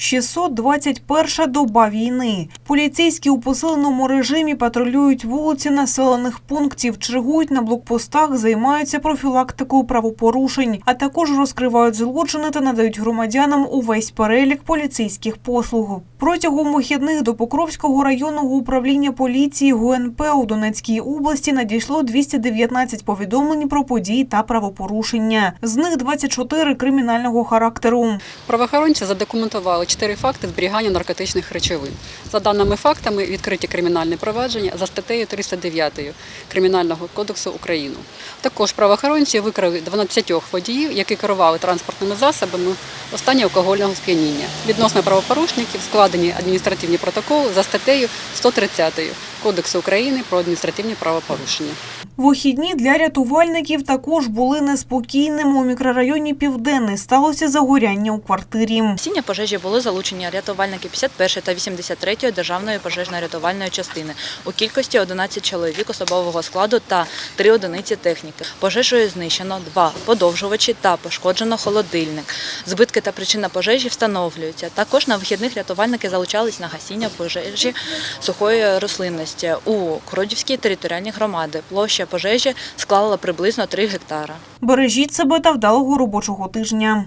621 доба війни. Поліцейські у посиленому режимі патрулюють вулиці населених пунктів, чергують на блокпостах, займаються профілактикою правопорушень, а також розкривають злочини та надають громадянам увесь перелік поліцейських послуг. Протягом вихідних до Покровського районного управління поліції ГУНП у Донецькій області надійшло 219 повідомлень про події та правопорушення. З них 24 кримінального характеру. Правоохоронці задокументували чотири факти зберігання наркотичних речовин. За даними фактами, відкриті кримінальні провадження за статтею 309 Кримінального кодексу України. Також правоохоронці викрили 12 водіїв, які керували транспортними засобами стані алкогольного сп'яніння. Відносно правопорушників складені адміністративні протоколи за статтею 130 Кодексу України про адміністративні правопорушення. Вихідні для рятувальників також були неспокійними. У мікрорайоні Південний сталося загоряння у квартирі. Гасіння пожежі були залучені рятувальники 51 та 83 державної пожежно-рятувальної частини у кількості 11 чоловік особового складу та 3 одиниці техніки. Пожежею знищено два подовжувачі та пошкоджено холодильник. Збитки та причина пожежі встановлюються. Також на вихідних рятувальники залучались на гасіння пожежі сухої рослинності у Кродівській територіальній громади. Площа пожежі склала приблизно 3 гектара. Бережіть себе та вдалого робочого тижня.